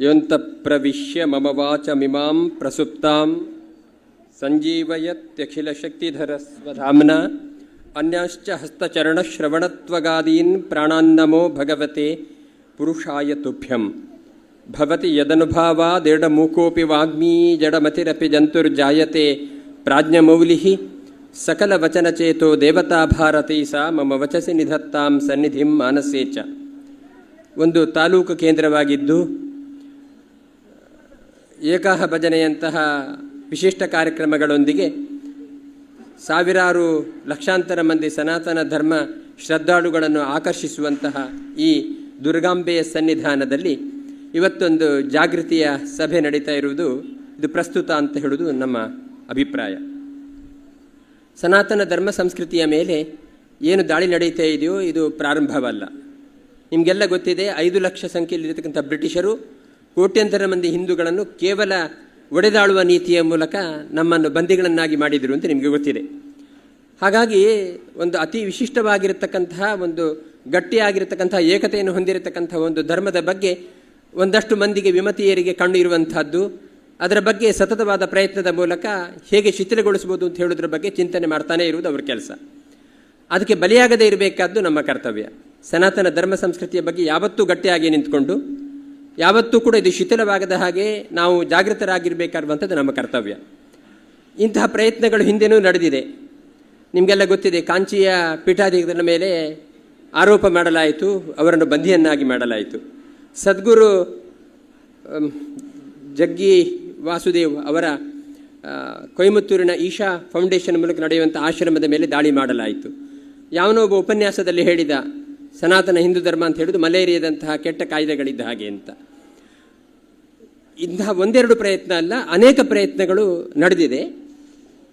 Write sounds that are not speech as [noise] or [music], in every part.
ಯೋಂತಃಪ್ರವಿಶ್ಯ ಮಮ ವಾಚಮಿಮಾಂ ಪ್ರಸುಪ್ತಾಂ ಸಂಜೀವಯತ್ಯಖಿಲಶಕ್ತಿಧರಸ್ವಧಾಮ್ನ ಅನ್ಯಾಶ್ಚ ಹಸ್ತಚರಣಶ್ರವಣತ್ವಗಾದೀನ್ ಪ್ರಾಣಾನ್ನಮೋ ಭಗವತೆ ಪುರುಷಾಯ ತುಭ್ಯಂ ಭವತಿ ಯದನುಭಾವಾದೇಡಮೂಕೋಪಿ ವಾಗ್ಮೀ ಜಡಮತಿರಪಿ ಜಂತುರ್ಜಾಯತೆ ಪ್ರಾಜ್ಞಮೌಲಿಃ ಸಕಲವಚನಚೇತೋ ದೇವತಾ ಭಾರತಿ ಸಾ ಮಮ ವಚಸಿ ನಿಧತ್ತಾಂ ಸನ್ನಿಧಿಂ ಮಾನಸೇ ಚ ಒಂದು ತಾಲೂಕು ಕೇಂದ್ರವಾಗಿದ್ದು ಏಕಾಹ ಭಜನೆಯಂತಹ ವಿಶಿಷ್ಟ ಕಾರ್ಯಕ್ರಮಗಳೊಂದಿಗೆ ಸಾವಿರಾರು ಲಕ್ಷಾಂತರ ಮಂದಿ ಸನಾತನ ಧರ್ಮ ಶ್ರದ್ಧಾಳುಗಳನ್ನು ಆಕರ್ಷಿಸುವಂತಹ ಈ ದುರ್ಗಾಂಬೆಯ ಸನ್ನಿಧಾನದಲ್ಲಿ ಇವತ್ತೊಂದು ಜಾಗೃತಿಯ ಸಭೆ ನಡೀತಾ ಇರುವುದು ಇದು ಪ್ರಸ್ತುತ ಅಂತ ಹೇಳುವುದು ನಮ್ಮ ಅಭಿಪ್ರಾಯ. ಸನಾತನ ಧರ್ಮ ಸಂಸ್ಕೃತಿಯ ಮೇಲೆ ಏನು ದಾಳಿ ನಡೀತಾ ಇದೆಯೋ ಇದು ಪ್ರಾರಂಭವಲ್ಲ. ನಿಮಗೆಲ್ಲ ಗೊತ್ತಿದೆ ಐದು ಲಕ್ಷ ಸಂಖ್ಯೆಯಲ್ಲಿರತಕ್ಕಂಥ ಬ್ರಿಟಿಷರು ಕೋಟ್ಯಂತರ ಮಂದಿ ಹಿಂದೂಗಳನ್ನು ಕೇವಲ ಒಡೆದಾಳುವ ನೀತಿಯ ಮೂಲಕ ನಮ್ಮನ್ನು ಬಂದಿಗಳನ್ನಾಗಿ ಮಾಡಿದರು ಅಂತ ನಿಮಗೆ ಗೊತ್ತಿದೆ. ಹಾಗಾಗಿ ಒಂದು ಅತಿ ವಿಶಿಷ್ಟವಾಗಿರತಕ್ಕಂತಹ ಒಂದು ಗಟ್ಟಿಯಾಗಿರತಕ್ಕಂತಹ ಏಕತೆಯನ್ನು ಹೊಂದಿರತಕ್ಕಂಥ ಒಂದು ಧರ್ಮದ ಬಗ್ಗೆ ಒಂದಷ್ಟು ಮಂದಿಗೆ ವಿಮತಿಯರಿಗೆ ಕಣ್ಣು ಇರುವಂತಹದ್ದು, ಅದರ ಬಗ್ಗೆ ಸತತವಾದ ಪ್ರಯತ್ನದ ಮೂಲಕ ಹೇಗೆ ಶಿಥಿಲಗೊಳಿಸ್ಬೋದು ಅಂತ ಹೇಳೋದ್ರ ಬಗ್ಗೆ ಚಿಂತನೆ ಮಾಡ್ತಾನೇ ಇರುವುದು ಅವರ ಕೆಲಸ. ಅದಕ್ಕೆ ಬಲಿಯಾಗದೇ ಇರಬೇಕಾದ್ದು ನಮ್ಮ ಕರ್ತವ್ಯ. ಸನಾತನ ಧರ್ಮ ಸಂಸ್ಕೃತಿಯ ಬಗ್ಗೆ ಯಾವತ್ತೂ ಗಟ್ಟಿಯಾಗಿ ನಿಂತ್ಕೊಂಡು ಯಾವತ್ತೂ ಕೂಡ ಇದು ಶಿಥಿಲವಾಗದ ಹಾಗೆ ನಾವು ಜಾಗೃತರಾಗಿರಬೇಕಾಗುವಂಥದ್ದು ನಮ್ಮ ಕರ್ತವ್ಯ. ಇಂತಹ ಪ್ರಯತ್ನಗಳು ಹಿಂದೆನೂ ನಡೆದಿದೆ. ನಿಮಗೆಲ್ಲ ಗೊತ್ತಿದೆ, ಕಾಂಚಿಯ ಪೀಠಾಧಿಕಾರಿಗಳ ಮೇಲೆ ಆರೋಪ ಮಾಡಲಾಯಿತು, ಅವರನ್ನು ಬಂಧಿಯನ್ನಾಗಿ ಮಾಡಲಾಯಿತು. ಸದ್ಗುರು ಜಗ್ಗಿ ವಾಸುದೇವ್ ಅವರ ಕೊಯಮತ್ತೂರಿನ ಈಶಾ ಫೌಂಡೇಶನ್ ಮೂಲಕ ನಡೆಯುವಂಥ ಆಶ್ರಮದ ಮೇಲೆ ದಾಳಿ ಮಾಡಲಾಯಿತು. ಯಾವನೋ ಒಬ್ಬ ಉಪನ್ಯಾಸದಲ್ಲಿ ಹೇಳಿದ ಸನಾತನ ಹಿಂದೂ ಧರ್ಮ ಅಂತ ಹೇಳೋದು ಮಲೇರಿಯಾದಂತಹ ಕೆಟ್ಟ ಕಾಯ್ದೆಗಳಿದ್ದ ಹಾಗೆ ಅಂತ. ಇಂತಹ ಒಂದೆರಡು ಪ್ರಯತ್ನ ಅಲ್ಲ, ಅನೇಕ ಪ್ರಯತ್ನಗಳು ನಡೆದಿದೆ.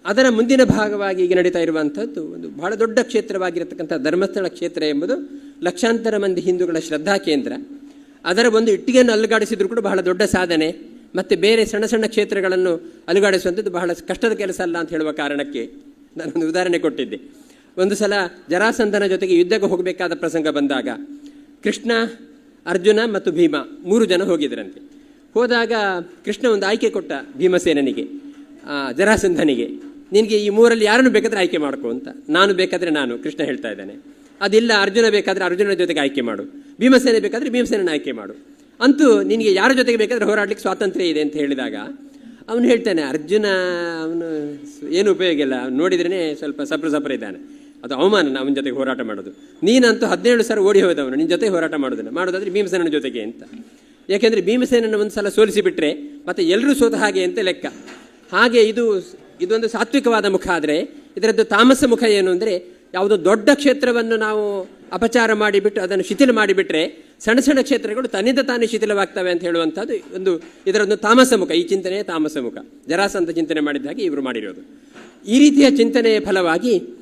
ಅದರ ಮುಂದಿನ ಭಾಗವಾಗಿ ಈಗ ನಡೀತಾ ಇರುವಂಥದ್ದು ಒಂದು ಬಹಳ ದೊಡ್ಡ ಕ್ಷೇತ್ರವಾಗಿರತಕ್ಕಂಥ ಧರ್ಮಸ್ಥಳ ಕ್ಷೇತ್ರ ಎಂಬುದು ಲಕ್ಷಾಂತರ ಮಂದಿ ಹಿಂದೂಗಳ ಶ್ರದ್ಧಾ ಕೇಂದ್ರ. ಅದರ ಒಂದು ಇಟ್ಟಿಗೆಯನ್ನು ಅಲುಗಾಡಿಸಿದ್ರು ಕೂಡ ಬಹಳ ದೊಡ್ಡ ಸಾಧನೆ. ಮತ್ತು ಬೇರೆ ಸಣ್ಣ ಸಣ್ಣ ಕ್ಷೇತ್ರಗಳನ್ನು ಅಲುಗಾಡಿಸುವಂಥದ್ದು ಬಹಳ ಕಷ್ಟದ ಕೆಲಸ ಅಲ್ಲ ಅಂತ ಹೇಳುವ ಕಾರಣಕ್ಕೆ ನಾನೊಂದು ಉದಾಹರಣೆ ಕೊಟ್ಟಿದ್ದೆ. ಒಂದು ಸಲ ಜರಾಸಂಧನ ಜೊತೆಗೆ ಯುದ್ಧಕ್ಕೆ ಹೋಗಬೇಕಾದ ಪ್ರಸಂಗ ಬಂದಾಗ ಕೃಷ್ಣ, ಅರ್ಜುನ ಮತ್ತು ಭೀಮ ಮೂರು ಜನ ಹೋಗಿದ್ರಂತೆ. ಹೋದಾಗ ಕೃಷ್ಣ ಒಂದು ಆಯ್ಕೆ ಕೊಟ್ಟ ಭೀಮಸೇನನಿಗೆ ಜರಾಸಂಧನಿಗೆ, ನಿನಗೆ ಈ ಮೂರಲ್ಲಿ ಯಾರನ್ನು ಬೇಕಾದರೆ ಆಯ್ಕೆ ಮಾಡ್ಕೊ ಅಂತ. ನಾನು ಬೇಕಾದರೆ ನಾನು, ಕೃಷ್ಣ ಹೇಳ್ತಾ ಇದ್ದಾನೆ. ಅದಿಲ್ಲ, ಅರ್ಜುನ ಬೇಕಾದರೆ ಅರ್ಜುನ ಜೊತೆಗೆ ಆಯ್ಕೆ ಮಾಡು. ಭೀಮಸೇನೆ ಬೇಕಾದರೆ ಭೀಮಸೇನನ ಆಯ್ಕೆ ಮಾಡು. ಅಂತೂ ನಿನಗೆ ಯಾರ ಜೊತೆಗೆ ಬೇಕಾದರೆ ಹೋರಾಡಲಿಕ್ಕೆ ಸ್ವಾತಂತ್ರ್ಯ ಇದೆ ಅಂತ ಹೇಳಿದಾಗ ಅವನು ಹೇಳ್ತಾನೆ, ಅರ್ಜುನ, ಅವನು ಏನು ಉಪಯೋಗ ಇಲ್ಲ. ನೋಡಿದ್ರೇ ಸ್ವಲ್ಪ ಸಪ್ರ ಸಪ್ರ ಇದ್ದಾನೆ. ಅದು ಅವಮಾನ ಅವನ ಜೊತೆಗೆ ಹೋರಾಟ ಮಾಡೋದು. ನೀನಂತೂ ಹದಿನೇಳು ಸಲ ಓಡಿ ಹೋದವನು ನಿನ್ನ ಜೊತೆ ಹೋರಾಟ ಮಾಡೋದನ್ನು. ಮಾಡೋದಾದ್ರೆ ಭೀಮಸೇನ ಜೊತೆಗೆ ಅಂತ. ಯಾಕೆಂದರೆ ಭೀಮಸೇನನ್ನು ಒಂದು ಸಲ ಸೋಲಿಸಿಬಿಟ್ರೆ ಮತ್ತೆ ಎಲ್ಲರೂ ಸೋತ ಹಾಗೆ ಅಂತ ಲೆಕ್ಕ. ಹಾಗೆ ಇದು ಇದೊಂದು ಸಾತ್ವಿಕವಾದ ಮುಖ ಆದರೆ ಇದರದ್ದು ತಾಮಸ ಮುಖ ಏನು ಅಂದರೆ ಯಾವುದೋ ದೊಡ್ಡ ಕ್ಷೇತ್ರವನ್ನು ನಾವು ಅಪಚಾರ ಮಾಡಿಬಿಟ್ಟು ಅದನ್ನು ಶಿಥಿಲ ಮಾಡಿಬಿಟ್ರೆ ಸಣ್ಣ ಸಣ್ಣ ಕ್ಷೇತ್ರಗಳು ತನ್ನಿಂದ ತಾನೇ ಶಿಥಿಲವಾಗ್ತವೆ ಅಂತ ಹೇಳುವಂಥದ್ದು ಒಂದು ಇದರೊಂದು ತಾಮಸ ಮುಖ. ಈ ಚಿಂತನೆಯೇ ತಾಮಸ ಮುಖ. ಜರಾಸಂತ ಚಿಂತನೆ ಮಾಡಿದ ಹಾಗೆ ಇವರು ಮಾಡಿರೋದು. ಈ ರೀತಿಯ ಚಿಂತನೆಯ ಫಲವಾಗಿ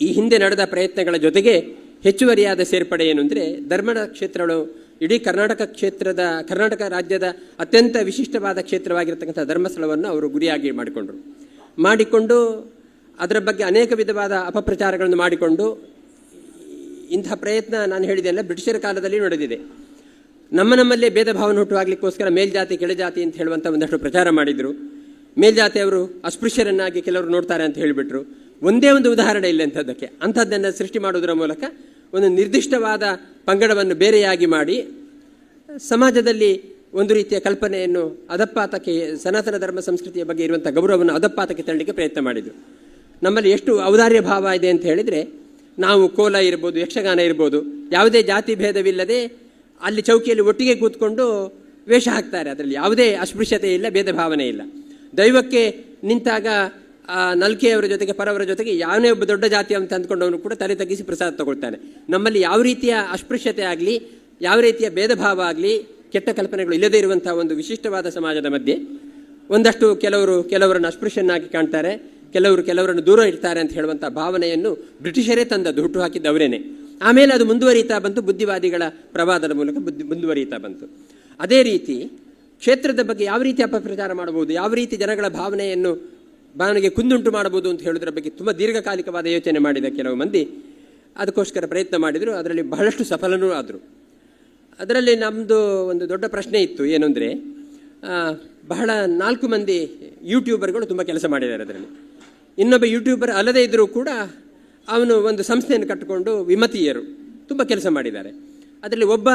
ಈ ಹಿಂದೆ ನಡೆದ ಪ್ರಯತ್ನಗಳ ಜೊತೆಗೆ ಹೆಚ್ಚುವರಿಯಾದ ಸೇರ್ಪಡೆ ಏನು ಅಂದರೆ ಧರ್ಮದ ಕ್ಷೇತ್ರಗಳು, ಇಡೀ ಕರ್ನಾಟಕ ಕ್ಷೇತ್ರದ, ಕರ್ನಾಟಕ ರಾಜ್ಯದ ಅತ್ಯಂತ ವಿಶಿಷ್ಟವಾದ ಕ್ಷೇತ್ರವಾಗಿರ್ತಕ್ಕಂಥ ಧರ್ಮಸ್ಥಳವನ್ನು ಅವರು ಗುರಿಯಾಗಿ ಮಾಡಿಕೊಂಡರು. ಮಾಡಿಕೊಂಡು ಅದರ ಬಗ್ಗೆ ಅನೇಕ ವಿಧವಾದ ಅಪಪ್ರಚಾರಗಳನ್ನು ಮಾಡಿಕೊಂಡು ಇಂತಹ ಪ್ರಯತ್ನ ನಾನು ಹೇಳಿದೆಲ್ಲ ಬ್ರಿಟಿಷರ ಕಾಲದಲ್ಲಿ ನಡೆದಿದೆ. ನಮ್ಮ ನಮ್ಮಲ್ಲೇ ಭೇದ ಭಾವನೆ ಹುಟ್ಟುವಾಗಲಿಕ್ಕೋಸ್ಕರ ಮೇಲ್ಜಾತಿ, ಕೆಳಜಾತಿ ಅಂತ ಹೇಳುವಂಥ ಒಂದಷ್ಟು ಪ್ರಚಾರ ಮಾಡಿದರು. ಮೇಲ್ಜಾತಿಯವರು ಅಸ್ಪೃಶ್ಯರನ್ನಾಗಿ ಕೆಲವರು ನೋಡ್ತಾರೆ ಅಂತ ಹೇಳಿಬಿಟ್ರು. ಒಂದೇ ಒಂದು ಉದಾಹರಣೆ ಇಲ್ಲ ಅಂಥದ್ದಕ್ಕೆ. ಅಂಥದ್ದನ್ನು ಸೃಷ್ಟಿ ಮಾಡುವುದರ ಮೂಲಕ ಒಂದು ನಿರ್ದಿಷ್ಟವಾದ ಪಂಗಡವನ್ನು ಬೇರೆಯಾಗಿ ಮಾಡಿ, ಸಮಾಜದಲ್ಲಿ ಒಂದು ರೀತಿಯ ಕಲ್ಪನೆಯನ್ನು ಅದಪ್ಪಾತಕ್ಕೆ, ಸನಾತನ ಧರ್ಮ ಸಂಸ್ಕೃತಿಯ ಬಗ್ಗೆ ಇರುವಂಥ ಗೌರವವನ್ನು ಅದಪ್ಪಾತಕ್ಕೆ ತರಲಿಕ್ಕೆ ಪ್ರಯತ್ನ ಮಾಡಿದರು ನಮ್ಮಲ್ಲಿ ಎಷ್ಟು ಔದಾರ್ಯ ಭಾವ ಇದೆ ಅಂತ ಹೇಳಿದರೆ, ನಾವು ಕೋಲ ಇರ್ಬೋದು, ಯಕ್ಷಗಾನ ಇರ್ಬೋದು, ಯಾವುದೇ ಜಾತಿ ಭೇದವಿಲ್ಲದೆ ಅಲ್ಲಿ ಚೌಕಿಯಲ್ಲಿ ಒಟ್ಟಿಗೆ ಕೂತ್ಕೊಂಡು ವೇಷ ಹಾಕ್ತಾರೆ. ಅದರಲ್ಲಿ ಯಾವುದೇ ಅಸ್ಪೃಶ್ಯತೆ ಇಲ್ಲ, ಭೇದ ಭಾವನೆ ಇಲ್ಲ. ದೈವಕ್ಕೆ ನಿಂತಾಗ ನಲ್ಕೆಯವರ ಜೊತೆಗೆ ಪರವರ ಜೊತೆಗೆ ಯಾವನೇ ಒಬ್ಬ ದೊಡ್ಡ ಜಾತಿ ಅಂತ ಅಂದ್ಕೊಂಡವನು ಕೂಡ ತಲೆ ತಗ್ಗಿಸಿ ಪ್ರಸಾದ ತಗೊಳ್ತಾನೆ. ನಮ್ಮಲ್ಲಿ ಯಾವ ರೀತಿಯ ಅಸ್ಪೃಶ್ಯತೆ ಆಗಲಿ, ಯಾವ ರೀತಿಯ ಭೇದ ಭಾವ ಆಗಲಿ, ಕೆಟ್ಟ ಕಲ್ಪನೆಗಳು ಇಲ್ಲದೇ ಇರುವಂತಹ ಒಂದು ವಿಶಿಷ್ಟವಾದ ಸಮಾಜದ ಮಧ್ಯೆ ಒಂದಷ್ಟು ಕೆಲವರು ಕೆಲವರನ್ನು ಅಸ್ಪೃಶ್ಯನ್ನಾಗಿ ಕಾಣ್ತಾರೆ, ಕೆಲವರು ಕೆಲವರನ್ನು ದೂರ ಇಡ್ತಾರೆ ಅಂತ ಹೇಳುವಂಥ ಭಾವನೆಯನ್ನು ಬ್ರಿಟಿಷರೇ ತಂದದ್ದು ಹುಟ್ಟು ಹಾಕಿದ್ದು ಅವರೇನೆ. ಆಮೇಲೆ ಅದು ಮುಂದುವರಿತಾ ಬಂತು, ಬುದ್ಧಿವಾದಿಗಳ ಪ್ರವಾದದ ಮೂಲಕ ಬುದ್ಧಿ ಮುಂದುವರಿತಾ ಬಂತು. ಅದೇ ರೀತಿ ಕ್ಷೇತ್ರದ ಬಗ್ಗೆ ಯಾವ ರೀತಿ ಅಪಪ್ರಚಾರ ಮಾಡಬಹುದು, ಯಾವ ರೀತಿ ಜನಗಳ ಭಾವನೆಯನ್ನು ಭಾವನೆಗೆ ಕುಂದುಂಟು ಮಾಡಬಹುದು ಅಂತ ಹೇಳೋದ್ರ ಬಗ್ಗೆ ತುಂಬ ದೀರ್ಘಕಾಲಿಕವಾದ ಯೋಚನೆ ಮಾಡಿದ ಕೆಲವು ಮಂದಿ. ಅದಕ್ಕೋಸ್ಕರ ಪ್ರಯತ್ನ ಮಾಡಿದರು, ಅದರಲ್ಲಿ ಬಹಳಷ್ಟು ಸಫಲನೂ ಆದರು. ಅದರಲ್ಲಿ ನಮ್ಮದು ಒಂದು ದೊಡ್ಡ ಪ್ರಶ್ನೆ ಇತ್ತು, ಏನು ಬಹಳ ನಾಲ್ಕು ಮಂದಿ ಯೂಟ್ಯೂಬರ್ಗಳು ತುಂಬ ಕೆಲಸ ಮಾಡಿದ್ದಾರೆ ಅದರಲ್ಲಿ. ಇನ್ನೊಬ್ಬ ಯೂಟ್ಯೂಬರ್ ಅಲ್ಲದೇ ಇದ್ದರೂ ಕೂಡ ಅವನು ಒಂದು ಸಂಸ್ಥೆಯನ್ನು ಕಟ್ಟಿಕೊಂಡು ವಿಮತೀಯರು ತುಂಬ ಕೆಲಸ ಮಾಡಿದ್ದಾರೆ. ಅದರಲ್ಲಿ ಒಬ್ಬ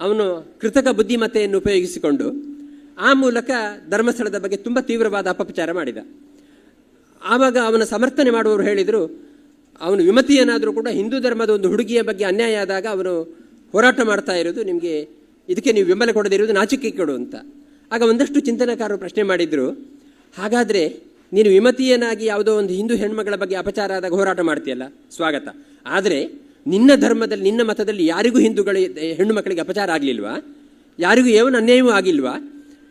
ಅವನು ಕೃತಕ ಬುದ್ಧಿಮತ್ತೆಯನ್ನು ಉಪಯೋಗಿಸಿಕೊಂಡು ಆ ಮೂಲಕ ಧರ್ಮಸ್ಥಳದ ಬಗ್ಗೆ ತುಂಬ ತೀವ್ರವಾದ ಅಪಪ್ರಚಾರ ಮಾಡಿದ. ಆವಾಗ ಅವನ ಸಮರ್ಥನೆ ಮಾಡುವವರು ಹೇಳಿದರು, ಅವನು ವಿಮತಿಯನಾದರೂ ಕೂಡ ಹಿಂದೂ ಧರ್ಮದ ಒಂದು ಹುಡುಗಿಯ ಬಗ್ಗೆ ಅನ್ಯಾಯ ಆದಾಗ ಅವನು ಹೋರಾಟ ಮಾಡ್ತಾ ಇರೋದು, ನಿಮಗೆ ಇದಕ್ಕೆ ನೀವು ಬೆಂಬಲ ಕೊಡದಿರುವುದು ನಾಚಿಕೆ ಕೊಡು ಅಂತ. ಆಗ ಒಂದಷ್ಟು ಚಿಂತನಕಾರರು ಪ್ರಶ್ನೆ ಮಾಡಿದರು, ಹಾಗಾದರೆ ನೀನು ವಿಮತಿಯನಾಗಿ ಯಾವುದೋ ಒಂದು ಹಿಂದೂ ಹೆಣ್ಮಗಳ ಬಗ್ಗೆ ಅಪಚಾರ ಆದಾಗ ಹೋರಾಟ ಮಾಡ್ತೀಯಲ್ಲ? ಸ್ವಾಗತ. ಆದರೆ ನಿನ್ನ ಧರ್ಮದಲ್ಲಿ, ನಿನ್ನ ಮತದಲ್ಲಿ ಯಾರಿಗೂ ಹಿಂದೂಗಳ ಹೆಣ್ಣು ಮಕ್ಕಳಿಗೆ ಅಪಚಾರ ಆಗಲಿಲ್ವಾ? ಯಾರಿಗೂ ಏನು ಅನ್ಯಾಯವೂ ಆಗಿಲ್ವಾ?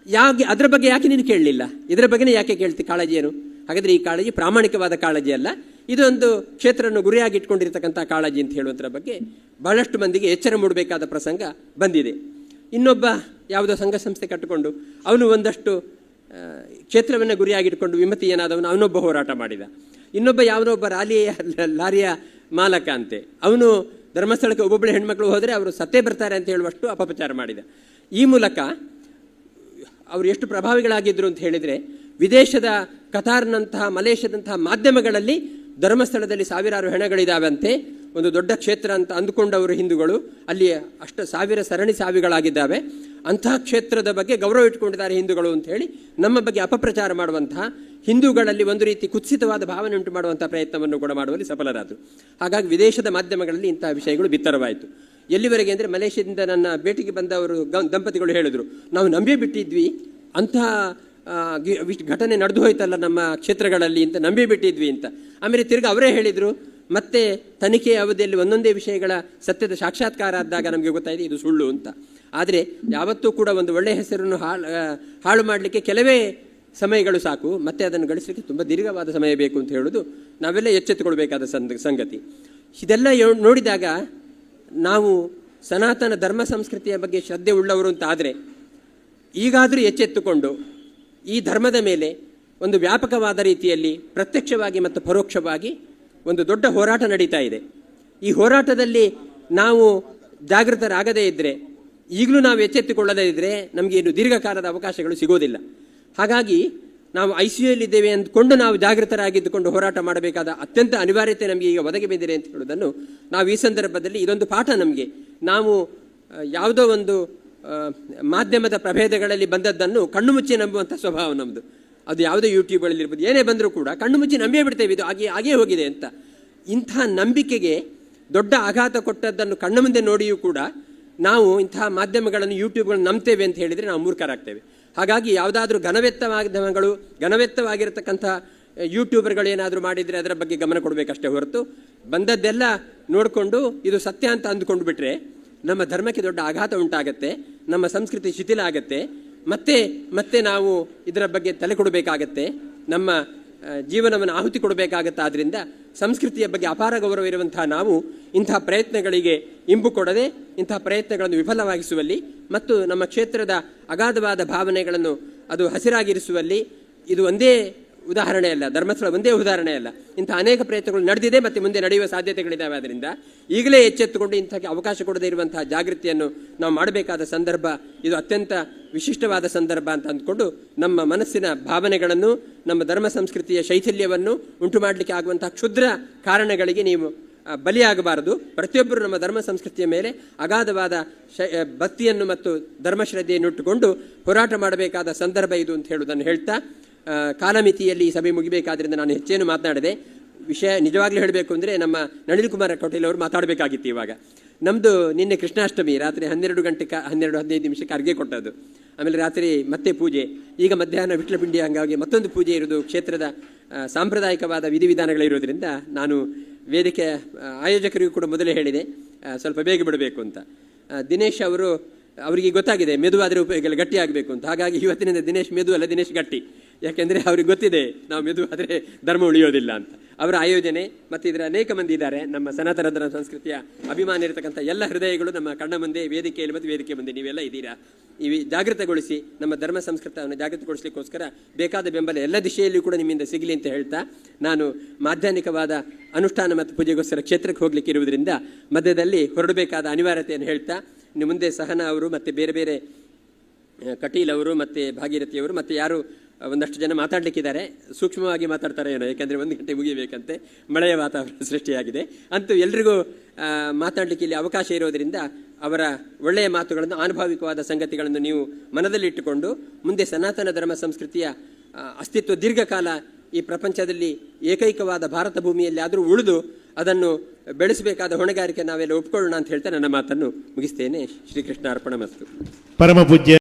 ಯಾಕೆ, ಅದರ ಬಗ್ಗೆ ಯಾಕೆ ನೀನು ಕೇಳಲಿಲ್ಲ? ಇದರ ಬಗ್ಗೆನೇ ಯಾಕೆ ಕೇಳ್ತಿ ಕಾಳಜಿ ಹಾಗಾದರೆ ಈ ಕಾಳಜಿ ಪ್ರಾಮಾಣಿಕವಾದ ಕಾಳಜಿ ಅಲ್ಲ. ಇದೊಂದು ಕ್ಷೇತ್ರವನ್ನು ಗುರಿಯಾಗಿ ಇಟ್ಕೊಂಡಿರ್ತಕ್ಕಂಥ ಕಾಳಜಿ ಅಂತ ಹೇಳುವಂಥರ ಬಗ್ಗೆ ಬಹಳಷ್ಟು ಮಂದಿಗೆ ಎಚ್ಚರ ಮೂಡಬೇಕಾದ ಪ್ರಸಂಗ ಬಂದಿದೆ. ಇನ್ನೊಬ್ಬ ಯಾವುದೋ ಸಂಘ ಸಂಸ್ಥೆ ಕಟ್ಟಿಕೊಂಡು ಅವನು ಒಂದಷ್ಟು ಕ್ಷೇತ್ರವನ್ನು ಗುರಿಯಾಗಿಟ್ಕೊಂಡು ವಿಮತಿಯನಾದವನು ಅವನೊಬ್ಬ ಹೋರಾಟ ಮಾಡಿದ. ಇನ್ನೊಬ್ಬ ಯಾವನೊಬ್ಬ ರಾಲಿಯ, ಲಾರಿಯ ಮಾಲಕ ಅಂತೆ. ಅವನು ಧರ್ಮಸ್ಥಳಕ್ಕೆ ಒಬ್ಬೊಬ್ಬಳು ಹೆಣ್ಮಕ್ಳು ಹೋದರೆ ಅವರು ಸತ್ತೇ ಬರ್ತಾರೆ ಅಂತ ಹೇಳುವಷ್ಟು ಅಪಪ್ರಚಾರ ಮಾಡಿದ. ಈ ಮೂಲಕ ಅವರು ಎಷ್ಟು ಪ್ರಭಾವಿಗಳಾಗಿದ್ದರು ಅಂತ ಹೇಳಿದರೆ ವಿದೇಶದ ಕತಾರ್ನಂತಹ ಮಲೇಷ್ಯಾದಂತಹ ಮಾಧ್ಯಮಗಳಲ್ಲಿ ಧರ್ಮಸ್ಥಳದಲ್ಲಿ ಸಾವಿರಾರು ಹೆಣಗಳಿದ್ದಾವಂತೆ ಒಂದು ದೊಡ್ಡ ಕ್ಷೇತ್ರ ಅಂತ ಅಂದುಕೊಂಡವರು ಹಿಂದೂಗಳು. ಅಲ್ಲಿ ಅಷ್ಟು ಸಾವಿರ ಸರಣಿ ಸಾವಿಗಳಾಗಿದ್ದಾವೆ. ಅಂತಹ ಕ್ಷೇತ್ರದ ಬಗ್ಗೆ ಗೌರವ ಇಟ್ಕೊಂಡಿದ್ದಾರೆ ಹಿಂದೂಗಳು ಅಂತ ಹೇಳಿ ನಮ್ಮ ಬಗ್ಗೆ ಅಪಪ್ರಚಾರ ಮಾಡುವಂತಹ ಹಿಂದೂಗಳಲ್ಲಿ ಒಂದು ರೀತಿ ಕುತ್ಸಿತವಾದ ಭಾವನೆ ಉಂಟು ಮಾಡುವಂಥ ಪ್ರಯತ್ನವನ್ನು ಕೂಡ ಮಾಡುವಲ್ಲಿ ಸಫಲರಾದರು. ಹಾಗಾಗಿ ವಿದೇಶದ ಮಾಧ್ಯಮಗಳಲ್ಲಿ ಇಂತಹ ವಿಷಯಗಳು ಬಿತ್ತರವಾಯಿತು. ಎಲ್ಲಿವರೆಗೆ ಅಂದರೆ ಮಲೇಷ್ಯಾದಿಂದ ನನ್ನ ಭೇಟಿಗೆ ಬಂದವರು ದಂಪತಿಗಳು ಹೇಳಿದರು, ನಾವು ನಂಬಿ ಬಿಟ್ಟಿದ್ವಿ. ಅಂತಹ ಘಟನೆ ನಡೆದು ಹೋಯ್ತಲ್ಲ ನಮ್ಮ ಕ್ಷೇತ್ರಗಳಲ್ಲಿ ಅಂತ ನಂಬಿ ಬಿಟ್ಟಿದ್ವಿ ಅಂತ. ಆಮೇಲೆ ತಿರ್ಗಿ ಅವರೇ ಹೇಳಿದರು, ಮತ್ತೆ ತನಿಖೆ ಅವಧಿಯಲ್ಲಿ ಒಂದೊಂದೇ ವಿಷಯಗಳ ಸತ್ಯದ ಸಾಕ್ಷಾತ್ಕಾರ ಆದಾಗ ನಮಗೆ ಗೊತ್ತಾಯಿತು ಇದು ಸುಳ್ಳು ಅಂತ. ಆದರೆ ಯಾವತ್ತೂ ಕೂಡ ಒಂದು ಒಳ್ಳೆಯ ಹೆಸರನ್ನು ಹಾಳು ಹಾಳು ಮಾಡಲಿಕ್ಕೆ ಕೆಲವೇ ಸಮಯಗಳು ಸಾಕು, ಮತ್ತೆ ಅದನ್ನು ಗಳಿಸಲಿಕ್ಕೆ ತುಂಬ ದೀರ್ಘವಾದ ಸಮಯ ಬೇಕು ಅಂತ ಹೇಳೋದು ನಾವೆಲ್ಲ ಎಚ್ಚೆತ್ತುಕೊಳ್ಬೇಕಾದ ಸಂಗತಿ. ಇದೆಲ್ಲ ನೋಡಿದಾಗ ನಾವು ಸನಾತನ ಧರ್ಮ ಸಂಸ್ಕೃತಿಯ ಬಗ್ಗೆ ಶ್ರದ್ಧೆ ಉಳ್ಳವರು ಅಂತ ಆದರೆ ಈಗಾದರೂ ಎಚ್ಚೆತ್ತುಕೊಂಡು ಈ ಧರ್ಮದ ಮೇಲೆ ಒಂದು ವ್ಯಾಪಕವಾದ ರೀತಿಯಲ್ಲಿ ಪ್ರತ್ಯಕ್ಷವಾಗಿ ಮತ್ತು ಪರೋಕ್ಷವಾಗಿ ಒಂದು ದೊಡ್ಡ ಹೋರಾಟ ನಡೀತಾ ಇದೆ. ಈ ಹೋರಾಟದಲ್ಲಿ ನಾವು ಜಾಗೃತರಾಗದೇ ಇದ್ದರೆ ಈಗಲೂ ನಾವು ಎಚ್ಚೆತ್ತುಕೊಳ್ಳದೇ ಇದ್ದರೆ ನಮಗೆ ಇನ್ನು ದೀರ್ಘಕಾಲದ ಅವಕಾಶಗಳು ಸಿಗೋದಿಲ್ಲ. ಹಾಗಾಗಿ ನಾವು ಐ ಸಿ ಇದ್ದೇವೆ ಅಂದ್ಕೊಂಡು ನಾವು ಜಾಗೃತರಾಗಿದ್ದುಕೊಂಡು ಹೋರಾಟ ಮಾಡಬೇಕಾದ ಅತ್ಯಂತ ಅನಿವಾರ್ಯತೆ ನಮಗೆ ಈಗ ಒದಗಿ ಬಂದಿದೆ ಅಂತ ಹೇಳೋದನ್ನು ನಾವು ಈ ಸಂದರ್ಭದಲ್ಲಿ ಇದೊಂದು ಪಾಠ ನಮಗೆ. ನಾವು ಯಾವುದೋ ಒಂದು ಮಾಧ್ಯಮದ ಪ್ರಭೇದಗಳಲ್ಲಿ ಬಂದದ್ದನ್ನು ಕಣ್ಣು ಮುಚ್ಚಿ ನಂಬುವಂಥ ಸ್ವಭಾವ ನಮ್ಮದು ಅದು ಯಾವುದೇ ಯೂಟ್ಯೂಬ್ಗಳಲ್ಲಿ ಇರ್ಬೋದು, ಏನೇ ಬಂದರೂ ಕೂಡ ಕಣ್ಣು ಮುಚ್ಚಿ ನಂಬೇ ಬಿಡ್ತೇವೆ. ಇದು ಹಾಗೆ, ಹಾಗೇ ಹೋಗಿದೆ ಅಂತ. ಇಂಥ ನಂಬಿಕೆಗೆ ದೊಡ್ಡ ಆಘಾತ ಕೊಟ್ಟದ್ದನ್ನು ಕಣ್ಣು ಮುಂದೆ ನೋಡಿಯೂ ಕೂಡ ನಾವು ಇಂತಹ ಮಾಧ್ಯಮಗಳನ್ನು ಯೂಟ್ಯೂಬ್ಗಳನ್ನು ನಂಬ್ತೇವೆ ಅಂತ ಹೇಳಿದರೆ ನಾವು ಮೂರ್ಖರಾಗ್ತೇವೆ. ಹಾಗಾಗಿ ಯಾವುದಾದ್ರೂ ಘನವೆತ್ತ ಮಾಧ್ಯಮಗಳು, ಘನವೆತ್ತವಾಗಿರತಕ್ಕಂಥ ಯೂಟ್ಯೂಬರ್ಗಳು ಏನಾದರೂ ಮಾಡಿದರೆ ಅದರ ಬಗ್ಗೆ ಗಮನ ಕೊಡಬೇಕಷ್ಟೇ ಹೊರತು ಬಂದದ್ದೆಲ್ಲ ನೋಡಿಕೊಂಡು ಇದು ಸತ್ಯ ಅಂತ ಅಂದುಕೊಂಡು ಬಿಟ್ರೆ ನಮ್ಮ ಧರ್ಮಕ್ಕೆ ದೊಡ್ಡ ಆಘಾತ ಉಂಟಾಗತ್ತೆ, ನಮ್ಮ ಸಂಸ್ಕೃತಿ ಶಿಥಿಲ ಆಗತ್ತೆ, ಮತ್ತೆ ಮತ್ತೆ ನಾವು ಇದರ ಬಗ್ಗೆ ತಲೆ ಕೊಡಬೇಕಾಗತ್ತೆ, ನಮ್ಮ ಜೀವನವನ್ನು ಆಹುತಿ ಕೊಡಬೇಕಾಗತ್ತೆ. ಆದ್ದರಿಂದ ಸಂಸ್ಕೃತಿಯ ಬಗ್ಗೆ ಅಪಾರ ಗೌರವ ಇರುವಂತಹ ನಾವು ಇಂತಹ ಪ್ರಯತ್ನಗಳಿಗೆ ಇಂಬು ಕೊಡದೆ ಇಂತಹ ಪ್ರಯತ್ನಗಳನ್ನು ವಿಫಲವಾಗಿಸುವಲ್ಲಿ ಮತ್ತು ನಮ್ಮ ಕ್ಷೇತ್ರದ ಅಗಾಧವಾದ ಭಾವನೆಗಳನ್ನು ಅದು ಹಸಿರಾಗಿರಿಸುವಲ್ಲಿ ಇದು ಒಂದೇ ಉದಾಹರಣೆ ಅಲ್ಲ, ಧರ್ಮಸ್ಥಳ ಒಂದೇ ಉದಾಹರಣೆ ಅಲ್ಲ. ಇಂಥ ಅನೇಕ ಪ್ರಯತ್ನಗಳು ನಡೆದಿದೆ ಮತ್ತು ಮುಂದೆ ನಡೆಯುವ ಸಾಧ್ಯತೆಗಳಿದ್ದಾವೆ ಅದರಿಂದ ಈಗಲೇ ಎಚ್ಚೆತ್ತುಕೊಂಡು ಇಂಥ ಅವಕಾಶ ಕೊಡದೇ ಇರುವಂತಹ ಜಾಗೃತಿಯನ್ನು ನಾವು ಮಾಡಬೇಕಾದ ಸಂದರ್ಭ, ಇದು ಅತ್ಯಂತ ವಿಶಿಷ್ಟವಾದ ಸಂದರ್ಭ ಅಂತ ಅಂದ್ಕೊಂಡು ನಮ್ಮ ಮನಸ್ಸಿನ ಭಾವನೆಗಳನ್ನು, ನಮ್ಮ ಧರ್ಮ ಸಂಸ್ಕೃತಿಯ ಶೈಥಿಲ್ಯವನ್ನು ಉಂಟು ಮಾಡಲಿಕ್ಕೆ ಆಗುವಂತಹ ಕ್ಷುದ್ರ ಕಾರಣಗಳಿಗೆ ನೀವು ಬಲಿಯಾಗಬಾರದು. ಪ್ರತಿಯೊಬ್ಬರು ನಮ್ಮ ಧರ್ಮ ಸಂಸ್ಕೃತಿಯ ಮೇಲೆ ಅಗಾಧವಾದ ಶ ಭಕ್ತಿಯನ್ನು ಮತ್ತು ಧರ್ಮಶ್ರದ್ಧೆಯನ್ನು ಇಟ್ಟುಕೊಂಡು ಹೋರಾಟ ಮಾಡಬೇಕಾದ ಸಂದರ್ಭ ಇದು ಅಂತ ಹೇಳುವುದನ್ನು ಹೇಳ್ತಾ ಕಾಲಮಿತಿಯಲ್ಲಿ ಈ ಸಭೆ ಮುಗಿಬೇಕಾದ್ರಿಂದ ನಾನು ಹೆಚ್ಚೇನು ಮಾತನಾಡಿದೆ, ವಿಷಯ ನಿಜವಾಗ್ಲೂ ಹೇಳಬೇಕು ಅಂದರೆ ನಮ್ಮ ನಳಿನ್ ಕುಮಾರ್ ಕಟೀಲ್ ಅವರು ಮಾತಾಡಬೇಕಾಗಿತ್ತು ಇವಾಗ. ನಮ್ಮದು ನಿನ್ನೆ ಕೃಷ್ಣಾಷ್ಟಮಿ, ರಾತ್ರಿ ಹನ್ನೆರಡು ಗಂಟೆ ಕ ಹನ್ನೆರಡು ಹದಿನೈದು ನಿಮಿಷಕ್ಕೆ ಅರ್ಗೆ ಕೊಟ್ಟದ್ದು. ಆಮೇಲೆ ರಾತ್ರಿ ಮತ್ತೆ ಪೂಜೆ, ಈಗ ಮಧ್ಯಾಹ್ನ ವಿಟ್ಲಪಿಂಡಿ ಹಂಗಾಗಿ ಮತ್ತೊಂದು ಪೂಜೆ ಇರೋದು ಕ್ಷೇತ್ರದ ಸಾಂಪ್ರದಾಯಿಕವಾದ ವಿಧಿವಿಧಾನಗಳಿರೋದ್ರಿಂದ ನಾನು ವೇದಿಕೆ ಆಯೋಜಕರಿಗೂ ಕೂಡ ಮೊದಲೇ ಹೇಳಿದೆ ಸ್ವಲ್ಪ ಬೇಗ ಬಿಡಬೇಕು ಅಂತ. ದಿನೇಶ್ ಅವರು ಅವರಿಗೆ ಗೊತ್ತಾಗಿದೆ ಮೆದುವಾದರೆ ಉಪಯೋಗ ಗಟ್ಟಿ ಆಗಬೇಕು ಅಂತ. ಹಾಗಾಗಿ ಇವತ್ತಿನಿಂದ ದಿನೇಶ್ ಮೆದು ಅಲ್ಲ, ದಿನೇಶ್ ಗಟ್ಟಿ. ಯಾಕೆಂದರೆ ಅವ್ರಿಗೆ ಗೊತ್ತಿದೆ, ನಾವು ಮೆದು ಆದರೆ ಧರ್ಮ ಉಳಿಯೋದಿಲ್ಲ ಅಂತ. ಅವರ ಆಯೋಜನೆ ಮತ್ತು ಇದರ ಅನೇಕ ಮಂದಿ ಇದ್ದಾರೆ. ನಮ್ಮ ಸನಾತನ ಧರ್ಮ ಸಂಸ್ಕೃತಿಯ ಅಭಿಮಾನ ಇರತಕ್ಕಂಥ ಎಲ್ಲ ಹೃದಯಗಳು ನಮ್ಮ ಕಣ್ಣ ಮುಂದೆ, ವೇದಿಕೆಯಲ್ಲಿ ಮತ್ತು ವೇದಿಕೆ ಮುಂದೆ ನೀವೆಲ್ಲ ಇದ್ದೀರಾ? ಈ ಜಾಗೃತಗೊಳಿಸಿ, ನಮ್ಮ ಧರ್ಮ ಸಂಸ್ಕೃತವನ್ನು ಜಾಗೃತಗೊಳಿಸಲಿಕ್ಕೋಸ್ಕರ ಬೇಕಾದ ಬೆಂಬಲ ಎಲ್ಲ ದಿಶೆಯಲ್ಲಿಯೂ ಕೂಡ ನಿಮ್ಮಿಂದ ಸಿಗಲಿ ಅಂತ ಹೇಳ್ತಾ, ನಾನು ಮಾಧ್ಯಮಿಕವಾದ ಅನುಷ್ಠಾನ ಮತ್ತು ಪೂಜೆಗೋಸ್ಕರ ಕ್ಷೇತ್ರಕ್ಕೆ ಹೋಗ್ಲಿಕ್ಕೆ ಇರುವುದರಿಂದ ಮಧ್ಯದಲ್ಲಿ ಹೊರಡಬೇಕಾದ ಅನಿವಾರ್ಯತೆಯನ್ನು ಹೇಳ್ತಾ ಇನ್ನು ಮುಂದೆ ಸಹನ ಅವರು ಮತ್ತು ಬೇರೆ ಬೇರೆ ಕಟೀಲ್ ಅವರು ಮತ್ತು ಭಾಗೀರಥಿ ಅವರು ಮತ್ತು ಯಾರು ಒಂದಷ್ಟು ಜನ ಮಾತಾಡಲಿಕ್ಕಿದ್ದಾರೆ. ಸೂಕ್ಷ್ಮವಾಗಿ ಮಾತಾಡ್ತಾರೆ ಏನೋ ಯಾಕೆಂದರೆ ಒಂದು ಗಂಟೆ ಮುಗಿಬೇಕಂತೆ. ಮಳೆಯ ವಾತಾವರಣ [laughs] ಸೃಷ್ಟಿಯಾಗಿದೆ. ಅಂತೂ ಎಲ್ರಿಗೂ ಮಾತಾಡಲಿಕ್ಕೆ ಇಲ್ಲಿ ಅವಕಾಶ ಇರೋದರಿಂದ ಅವರ ಒಳ್ಳೆಯ ಮಾತುಗಳನ್ನು ಆನುಭಾವಿಕವಾದ ಸಂಗತಿಗಳನ್ನು ನೀವು ಮನದಲ್ಲಿಟ್ಟುಕೊಂಡು ಮುಂದೆ ಸನಾತನ ಧರ್ಮ ಸಂಸ್ಕೃತಿಯ ಅಸ್ತಿತ್ವ ದೀರ್ಘಕಾಲ ಈ ಪ್ರಪಂಚದಲ್ಲಿ ಏಕೈಕವಾದ ಭಾರತ ಭೂಮಿಯಲ್ಲಿ ಆದರೂ ಉಳಿದು ಅದನ್ನು ಬೆಳೆಸಬೇಕಾದ ಹೊಣೆಗಾರಿಕೆ ನಾವೆಲ್ಲ ಒಪ್ಕೊಳ್ಳೋಣ ಅಂತ ಹೇಳ್ತಾ ನನ್ನ ಮಾತನ್ನು ಮುಗಿಸ್ತೇನೆ. ಶ್ರೀಕೃಷ್ಣ ಅರ್ಪಣ ಮಸ್ತು. ಪರಮ ಪೂಜ್ಯ